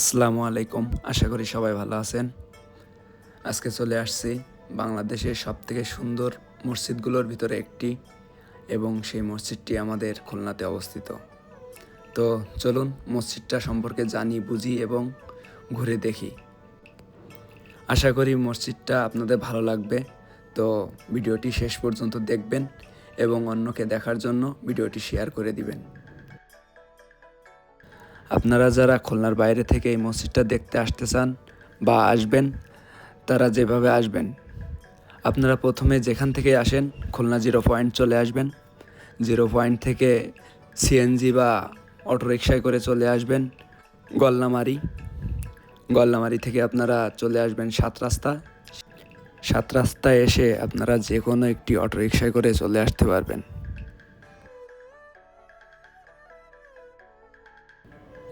আসসালামু আলাইকুম। আশা করি সবাই ভালো আছেন। আজকে চলে আসছি বাংলাদেশের সবথেকে সুন্দর মসজিদগুলোর ভিতরে একটি এবং সেই মসজিদটি আমাদের খুলনাতে অবস্থিত। তো চলুন মসজিদটা সম্পর্কে জানি, বুঝি এবং ঘুরে দেখি। আশা করি মসজিদটা আপনাদের ভালো লাগবে। তো ভিডিওটি শেষ পর্যন্ত দেখবেন এবং অন্যকে দেখার জন্য ভিডিওটি শেয়ার করে দিবেন। আপনারা যারা খুলনার বাইরে থেকে এই মসজিদটা দেখতে আসতে চান বা আসবেন, তারা যেভাবে আসবেন, আপনারা প্রথমে যেখান থেকে আসেন, খুলনা জিরো পয়েন্ট চলে আসবেন। জিরো পয়েন্ট থেকে সিএনজি বা অটোরিকশায় করে চলে আসবেন গল্লামারি গল্লামারি থেকে আপনারা চলে আসবেন সাত রাস্তা। সাত রাস্তায় এসে আপনারা যে কোনো একটি অটোরিকশায় করে চলে আসতে পারবেন।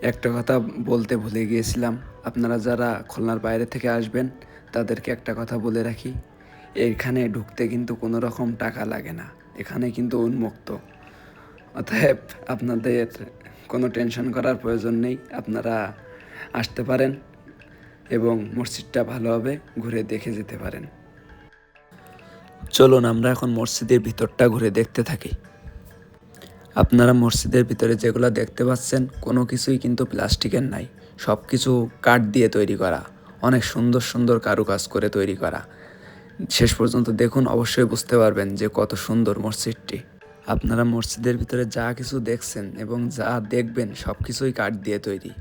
একটা কথা বলতে ভুলে গিয়েছিলাম। আপনারা যারা খুলনার বাইরে থেকে আসবেন, তাদেরকে একটা কথা বলে রাখি। এখানে ঢুকতে কিন্তু কোনো রকম টাকা লাগে না। এখানে কিন্তু উন্মুক্ত। অতএব আপনাদের কোনো টেনশন করার প্রয়োজন নেই। আপনারা আসতে পারেন এবং মসজিদটা ভালোভাবে ঘুরে দেখে যেতে পারেন। চলুন আমরা এখন মসজিদের ভিতরটা ঘুরে দেখতে থাকি। আপনারা মসজিদের ভিতরে যেগুলো দেখতে পাচ্ছেন, কোনো কিছুই কিন্তু প্লাস্টিকের নাই। সব কিছু কাঠ দিয়ে তৈরি করা, অনেক সুন্দর সুন্দর কারুকাজ করে তৈরি করা। শেষ পর্যন্ত দেখুন, অবশ্যই বুঝতে পারবেন যে কত সুন্দর মসজিদটি। আপনারা মসজিদের ভিতরে যা কিছু দেখছেন এবং যা দেখবেন সব কিছুই কাঠ দিয়ে তৈরি।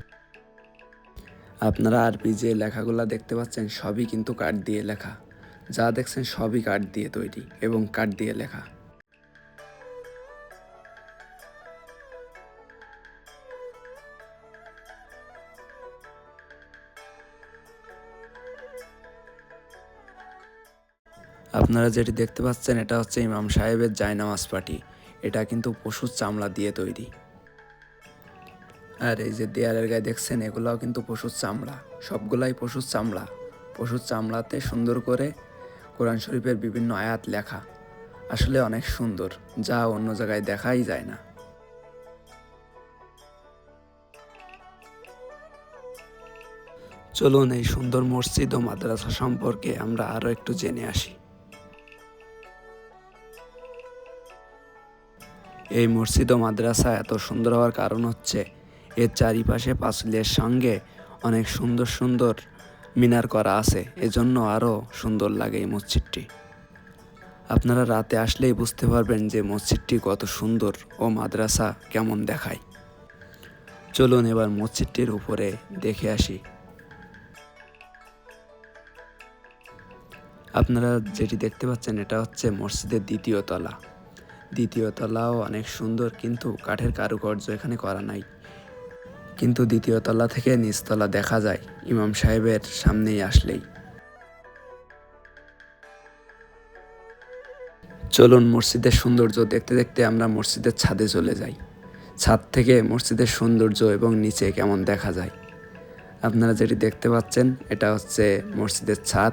আপনারা আরবি যে লেখাগুলো দেখতে পাচ্ছেন, সবই কিন্তু কাঠ দিয়ে লেখা। যা দেখছেন, সবই কাঠ দিয়ে তৈরি এবং কাঠ দিয়ে লেখা। আপনারা যেটি দেখতে পাচ্ছেন, এটা হচ্ছে ইমাম সাহেবের জায়নামাজ পাটি। এটা কিন্তু পশুর চামড়া দিয়ে তৈরি। আর এই যে দেয়ালের গায়ে দেখছেন, এগুলাও কিন্তু পশুর চামড়া। সবগুলাই পশুর চামড়া। পশুর চামড়াতে সুন্দর করে কোরআন শরীফের বিভিন্ন আয়াত লেখা। আসলে অনেক সুন্দর, যা অন্য জায়গায় দেখাই যায় না। চলুন এই সুন্দর মসজিদ ও মাদ্রাসা সম্পর্কে আমরা আরও একটু জেনে আসি। এই মসজিদ ও মাদ্রাসা এত সুন্দর হওয়ার কারণ হচ্ছে, এর চারিপাশে পাঁচিলের সঙ্গে অনেক সুন্দর সুন্দর মিনার করা আছে। এজন্য আরও সুন্দর লাগে এই মসজিদটি। আপনারা রাতে আসলেই বুঝতে পারবেন যে মসজিদটি কত সুন্দর ও মাদ্রাসা কেমন দেখায়। চলুন এবার মসজিদটির উপরে দেখে আসি। আপনারা যেটি দেখতে পাচ্ছেন, এটা হচ্ছে মসজিদের দ্বিতীয় তলা। দ্বিতীয় তলাও অনেক সুন্দর কিন্তু কাঠের কারুকার্য এখানে করা নাই। কিন্তু দ্বিতীয় তলা থেকে নিচতলা দেখা যায়, ইমাম সাহেবের সামনেই আসলেই। চলুন মসজিদের সৌন্দর্য দেখতে দেখতে আমরা মসজিদের ছাদে চলে যাই। ছাদ থেকে মসজিদের সৌন্দর্য এবং নিচে কেমন দেখা যায়। আপনারা যেটি দেখতে পাচ্ছেন, এটা হচ্ছে মসজিদের ছাদ।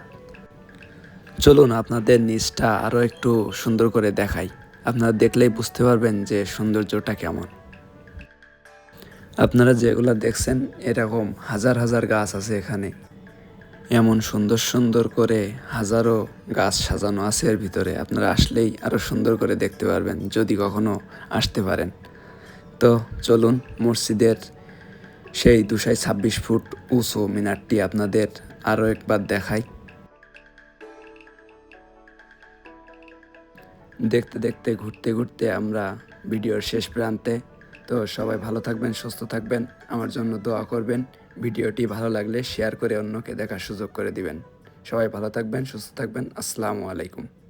চলুন আপনাদের নিচটা আরও একটু সুন্দর করে দেখাই। আপনারা দেখলেই বুঝতে পারবেন যে সৌন্দর্যটা কেমন। আপনারা যেগুলো দেখছেন, এরকম হাজার হাজার গাছ আছে এখানে। এমন সুন্দর সুন্দর করে হাজারো গাছ সাজানো আছে এর ভিতরে। আপনারা আসলেই আরও সুন্দর করে দেখতে পারবেন, যদি কখনো আসতে পারেন। তো চলুন, মসজিদের সেই দুশাই ছাব্বিশ ফুট উঁচু মিনারটি আপনাদের আরও একবার দেখাই। দেখতে দেখতে, ঘুরতে ঘুরতে আমরা ভিডিওর শেষ প্রান্তে। তো সবাই ভালো থাকবেন, সুস্থ থাকবেন। আমার জন্য দোয়া করবেন। ভিডিওটি ভালো লাগলে শেয়ার করে অন্যকে দেখার সুযোগ করে দিবেন। সবাই ভালো থাকবেন, সুস্থ থাকবেন। আসসালামু আলাইকুম।